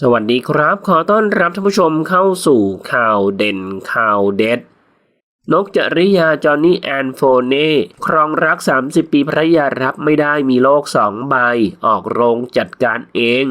สวัสดีครับ ขอต้อนรับท่านผู้ชมเข้าสู่ข่าวเด่นข่าวเด็ด นกจริยาจอห์นนี่แอนโฟเน่ครองรัก 30 ปีภรรยารับไม่ได้มีโลกสองใบ ออกโรงจัดการเอง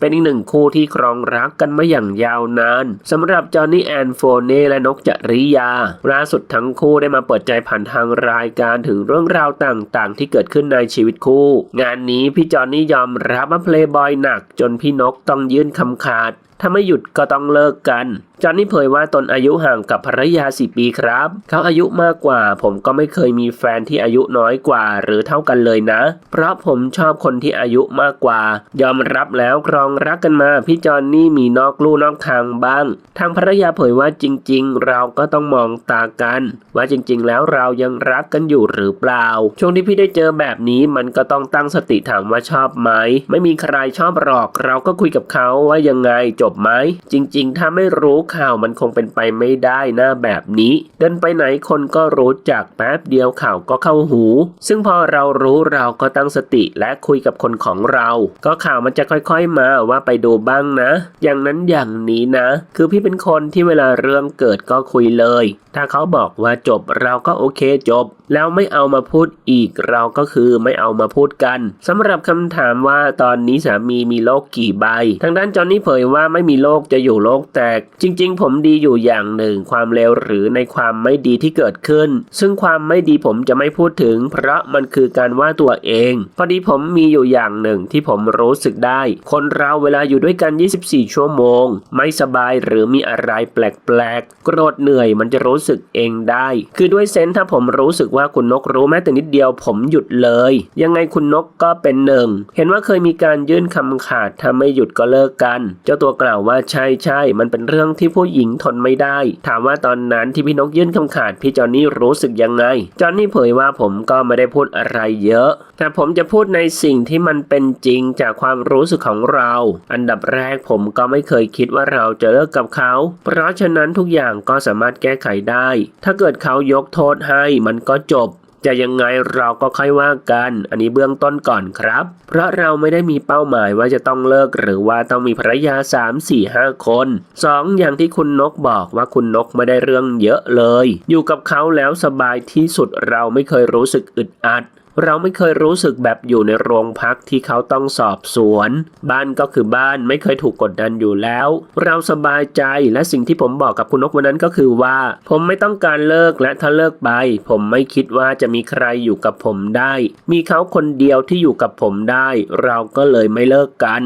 เป็นอีกหนึ่งคู่ที่ครองรักกันมาอย่างยาวนานสำหรับจอห์นนี่แอนโฟเน่และนกจริยาล่าสุดทั้งคู่ได้มาเปิดใจผ่านทางรายการถึงเรื่องราวต่างๆ ที่เกิดขึ้นในชีวิตคู่ งานนี้พี่จอห์นนี่ยอมรับว่าเพลย์บอยหนัก จนพี่นกต้องยื่นคำขาด ถ้าไม่หยุดก็ต้องเลิกกัน จอนนี่เผยว่าตนอายุห่างกับภรรยาสี่ปีครับ เขาอายุมากกว่า ผมก็ไม่เคยมีแฟนที่อายุน้อยกว่า หรือเท่ากันเลยนะ เพราะผมชอบคนที่อายุมากกว่า ยอมรับแล้วครองรักกันมา พี่จอนนี่มีนอกลู่นอกทางบ้าง ทางภรรยาเผยว่าจริง ๆ เราก็ต้องมองตากัน ว่าจริง ๆ แล้วเรายังรักกันอยู่หรือเปล่า ช่วงที่พี่ได้เจอแบบนี้มันก็ต้องตั้งสติถามว่าชอบไหม ไม่มีใครชอบหรอก เราก็คุยกับเขาว่ายังไงจบไหมจริง ๆ ถ้าไม่รู้ข่าวมันคงเป็นไปไม่ได้หน้าแบบนี้ เดินไปไหนคนก็รู้จักแป๊บเดียวข่าวก็เข้าหู ซึ่งพอเรารู้เราก็ตั้งสติและคุยกับคนของเรา ก็ข่าวมันจะค่อยๆมาว่าไปดูบ้างนะ อย่างนั้นอย่างนี้นะ คือพี่เป็นคนที่เวลาเรื่องเกิดก็คุยเลย ถ้าเขาบอกว่าจบเราก็โอเคจบ แล้วไม่เอามาพูดอีกเราก็คือไม่เอามาพูดกันสำหรับคำถามว่าตอนนี้สามีมีโลกกี่ใบ ทางด้านจอห์นนี่เผยว่าไม่มีโลกจะอยู่โลกแตก จริง ๆ ผมดีอยู่อย่างหนึ่งความเลวหรือในความไม่ดีที่เกิดขึ้น ซึ่งความไม่ดีผมจะไม่พูดถึง เพราะมันคือการว่าตัวเอง พอดีผมมีอยู่อย่างหนึ่งที่ผมรู้สึกได้ คนเราเวลาอยู่ด้วยกัน 24 ชั่วโมง ไม่สบายหรือมีอะไรแปลกๆโกรธเหนื่อยมันจะรู้สึกเองได้ คือด้วยเซนส์ถ้าผมรู้สึกว่าคุณนกรู้แม้แต่นิดเดียวผมหยุดเลย ยังไงคุณนกก็เป็นหนึ่ง เห็นว่าเคยมีการยื่นคำขาดถ้าไม่หยุดก็เลิกกัน เจ้าตัวกล่าวว่าใช่ใช่มันเป็นเรื่องที่ผู้หญิงทนไม่ได้ ถามว่าตอนนั้นที่พี่นกยื่นคำขาดพี่จอนนี่รู้สึกยังไง จอนนี่เผยว่าผมก็ไม่ได้พูดอะไรเยอะ แต่ผมจะพูดในสิ่งที่มันเป็นจริงจากความรู้สึกของเรา อันดับแรกผมก็ไม่เคยคิดว่าเราจะเลิกกับเขา เพราะฉะนั้นทุกอย่างก็สามารถแก้ไขได้ ถ้าเกิดเขายกโทษให้มันก็จบ จะยังไงเราก็ค่อยว่ากัน อันนี้เบื้องต้นก่อนครับ เพราะเราไม่ได้มีเป้าหมายว่าจะต้องเลิกหรือว่าต้องมีภรรยา 3 4 5 คน 2. อย่างที่คุณนกบอกว่าคุณนกไม่ได้เรื่องเยอะเลย อยู่กับเขาแล้วสบายที่สุดเราไม่เคยรู้สึกอึดอัด เราไม่เคยรู้สึกแบบอยู่ในโรงพักที่เขาต้องสอบสวน บ้านก็คือบ้านไม่เคยถูกกดดันอยู่แล้ว เราสบายใจและสิ่งที่ผมบอกกับคุณนกวันนั้นก็คือว่า ผมไม่ต้องการเลิกและถ้าเลิกไป ผมไม่คิดว่าจะมีใครอยู่กับผมได้ มีเขาคนเดียวที่อยู่กับผมได้ เราก็เลยไม่เลิกกัน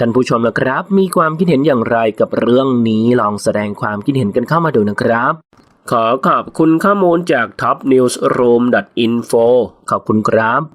ท่านผู้ชมนะครับ มีความคิดเห็นอย่างไรกับเรื่องนี้ลองแสดงความคิดเห็นกันเข้ามาดูนะครับ ขอขอบคุณข้อมูลจาก topnewsroom.info ขอบคุณครับ